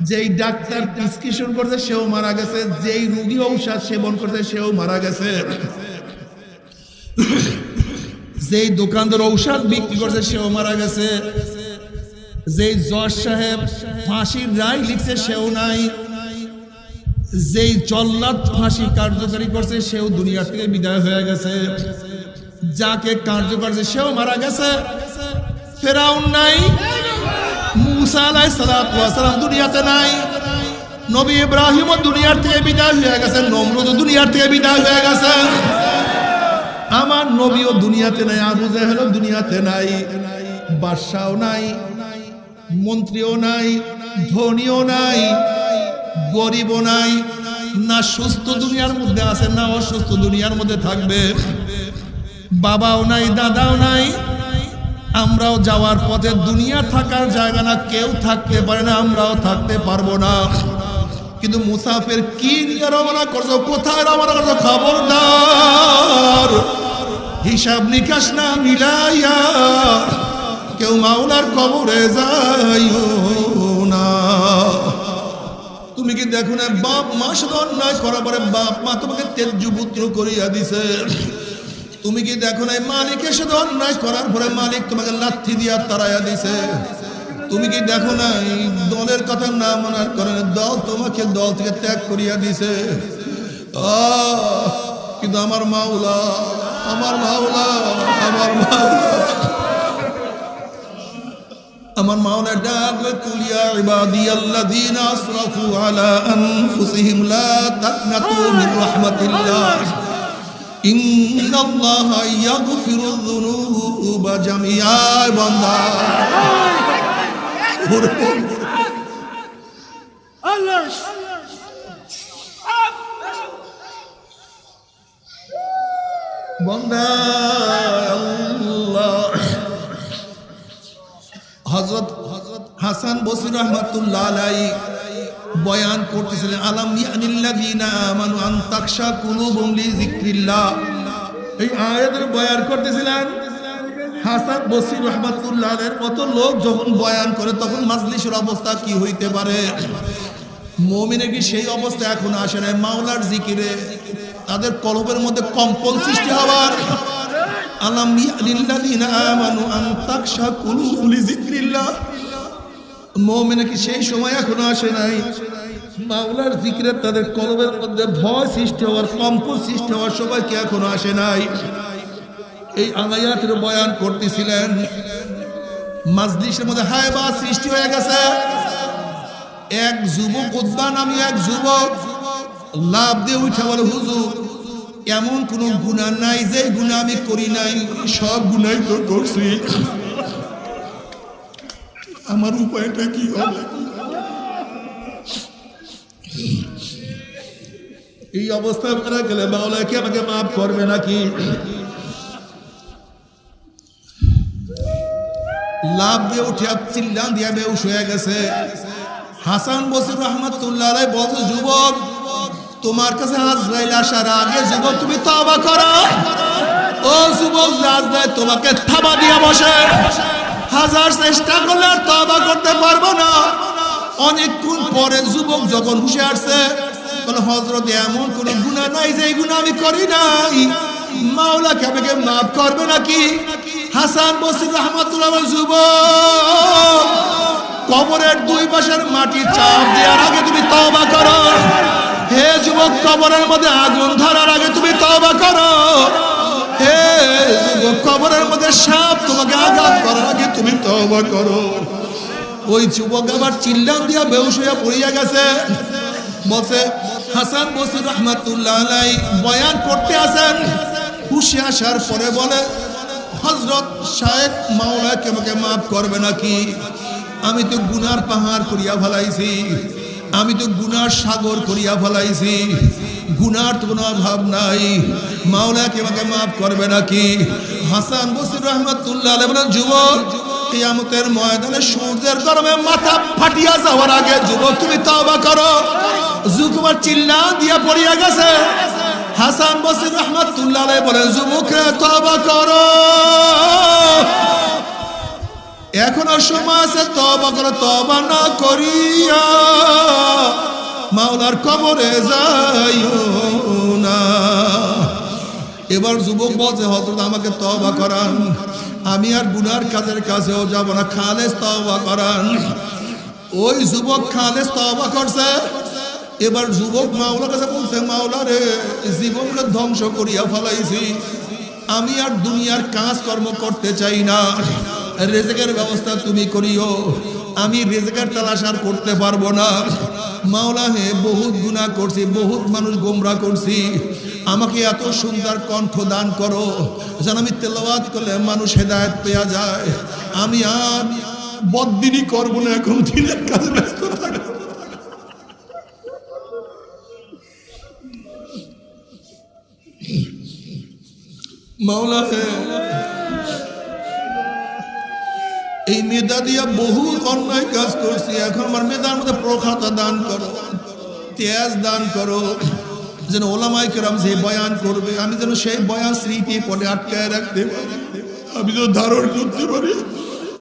যেই doctor prescription করছে, সেও মারা গেছে। যেই রুগী ঔষধ সেবন করছে, সেও মারা গেছে। যেই দোকানদার ঔষধ বিক্রি করছে, সেও মারা গেছে। যেই জজ সাহেব ফাঁসির রায় লিখছে, সেও নাই। যেই জল্লাদ ফাঁসি কার্যকারী করছে, সেও দুনিয়া থেকে বিদায় হয়ে গেছে। যাকে কার্য করছে, সেও মারা গেছে। ফেরাউন নাই। মুসা আলাই সালাম দুনিয়াতে নাই। নবী দুনিয়ার থেকে বিদায় হয়ে দুনিয়ার থেকে বিদায় হয়ে আমার নবীও দুনিয়াতে নাই, আবু দুনিয়াতে নাই বাদশাও নাই, মন্ত্রীও নাই, ধনীও নাই, গরিবও নাই, না সুস্থ দুনিয়ার মধ্যে আছে, না অসুস্থ দুনিয়ার মধ্যে থাকবে। বাবাও নাই, দাদাও নাই আমরাও যাওয়ার পথে দুনিয়া থাকার জায়গা না, কেউ থাকতে পারে না, আমরাও থাকতে পারব না। কিন্তু মুসাফের কি নিয়ে রওনা করছ, কোথায় রওনা করছ, খবরদার? হিসাব নিকাশ না মিলাইয়া কেউ মাওলার কবরে যাইও না। তুমি কি দেখো না, বাপ মা শুধু অন্যায় করার পরে বাপ মা তোমাকে তেজ্য পুত্র করিয়া দিছে? তুমি কি দেখো না মালিকের সাথে অন্যায় করার পরে মালিক তোমাকে লাথি দিয়া তারাইয়া দিছে। তুমি কি দেখো না দলের কথা না মানার কারণে দল তোমাকে দল থেকে ত্যাগ করিয়া দিছে। কিন্তু আমার মাওলা আমার মাওলা আমার মাওলা। আমার মাওলা ডাকলে কুলিয়া ইবাদিয়াল্লাযীনা আসরাফু আলা আনফুসিহিম, লা তাকনাতু মিন রাহমাতিল্লাহ। হজরত হজরত হাসান বসির রহমতুল্লাহ আলাই বয়ান করতেছিলেন আলাম ইয়ানিল্লাযীনা আমানু আন তাকশা কুলুবুহুম লিযিকরিল্লাহ এই আয়াতের বয়ান করতেছিলেন হাসান বসির রহমতুল্লাহ মতো লোক যখন বয়ান করে, তখন মাজলিসের অবস্থা কি হইতে পারে? মুমিনের কি সেই অবস্থা এখন আসে না মাওলার জিকিরে, তাদের কলবের মধ্যে কম্পন সৃষ্টি হওয়ার। আলাম লিল্লাযীনা আমানু আন তাকশা কুলুবুহুম লিযিকরিল্লাহ মুমিনের কি সেই সময় এখনও আসে নাই? মাওলার জিকিরে তাদের কলবের মধ্যে ভয় সৃষ্টি হওয়ার, কম্পন সৃষ্টি হওয়ার সময় কি এখনও আসে নাই? এই আয়াতের বয়ান করতেছিলেন। মাজলিসের মধ্যে হায়বা সৃষ্টি হয়ে গেছে। এক যুবক উদ্যান আমি এক যুবক লাভ দিয়ে উঠে বলে, হুজুর, এমন কোন গুণা নাই যে গুণা আমি করি নাই। সব গুণাই তো করছি। আমার উপায়টা কি হবে এই অবস্থা মারা গেলে মাওলা কি আমাকে মাফ করবে নাকি লাভ দিয়ে উঠে চিল্লান দিয়া বেউস হয়ে গেছে হাসান বসির রহমতুল্লাহ বলছে যুবক তোমার কাছে আজরাইল আসার আগে যুবক তুমি তবা করো ও যুবক আজরাইল তোমাকে থাবা দিয়া বসে হাজার চেষ্টা করলে আর তবা করতে পারব না। অনেকক্ষণ পরে যুবক যখন হুশে আসছে, বলে হজরত এমন কোন গুণা নাই যে গুণা আমি করি নাই। মাওলাকে আমাকে মাফ করবে নাকি? হাসান বসির রহমতুল্লাহ যুবক, কবরের দুই পাশের মাটি চাপ দেওয়ার আগে তুমি তবা করো। হে যুবক, কবরের মধ্যে আগুন ধরার আগে তুমি তবা করো। কবরের মধ্যে সাপ তোমাকে আঘাত করার আগে তুমি তবা করো। ওই যুবক আবার চিল্লান দিয়া বেউস হইয়া পড়িয়া গেছে। বলছে, হাসান বসির রহমাতুল্লাহ আলাই বয়ান করতে আসেন। হুশে আসার পরে বলে হজরত শায়েক মাওলাকে আমাকে মাফ করবে নাকি? আমি তো গুনার পাহাড় করিয়া ফেলাইছি। আমি তো গুনার সাগর করিয়া ফেলাইছি। গুনার তো কোনো অভাব নাই। মাওলাকে আমাকে মাফ করবে নাকি? হাসান বসির রহমতুল্লাহ বলেন, যুবক, কিয়ামতের ময়দানে সূর্যের গরমে মাথা ফাটিয়া যাওয়ার আগে যুবক, তুমি তওবা করো। যুবক চিল্লা দিয়া পড়িয়া গেছে। হাসান বসির রহমতুল্লাহ বলে যুবকরে, তওবা করো। এখনও সময় আছে তবা করো তবা না করিয়া। আমার কবরে যাইও না। এবার যুবক বলছে হজরত আমাকে তবা করান। আমি আর গুনার কাজের কাছেও যাব না। খালেজ তবা করান। ওই যুবক খালেজ তবা করছে। এবার যুবক মাওলার কাছে বলছে, মাওলা রে জীবনকে ধ্বংস করিয়া ফেলাইছি। আমি আর দুনিয়ার কাজকর্ম করতে চাই না। রেজেকের ব্যবস্থা তুমি করিও। আমি রেজেকের তালাশ আর করতে পারব না। মাওলা হে, বহুত গুণা করছি, বহুত মানুষ গোমরা করছি। আমাকে এত সুন্দর কণ্ঠ দান করো, যেন আমি তেলাওয়াত করলে মানুষ হেদায়ত পেয়া যায়। আমি আর বদিনই করব না, এখন দিনের কাজে ব্যস্ত মাওলা হে এই মেধা দিয়া বহু অন্যায় কাজ করছি। এখন আমার মেধার মধ্যে প্রখাতা দান করো তেজ দান করো। যেন ওলামাই কেরাম যে বয়ান করবে, আমি যেন সেই বয়ান স্মৃতি পরে আটকায় রাখতে পারি। আমি যেন ধারণ করতে পারি।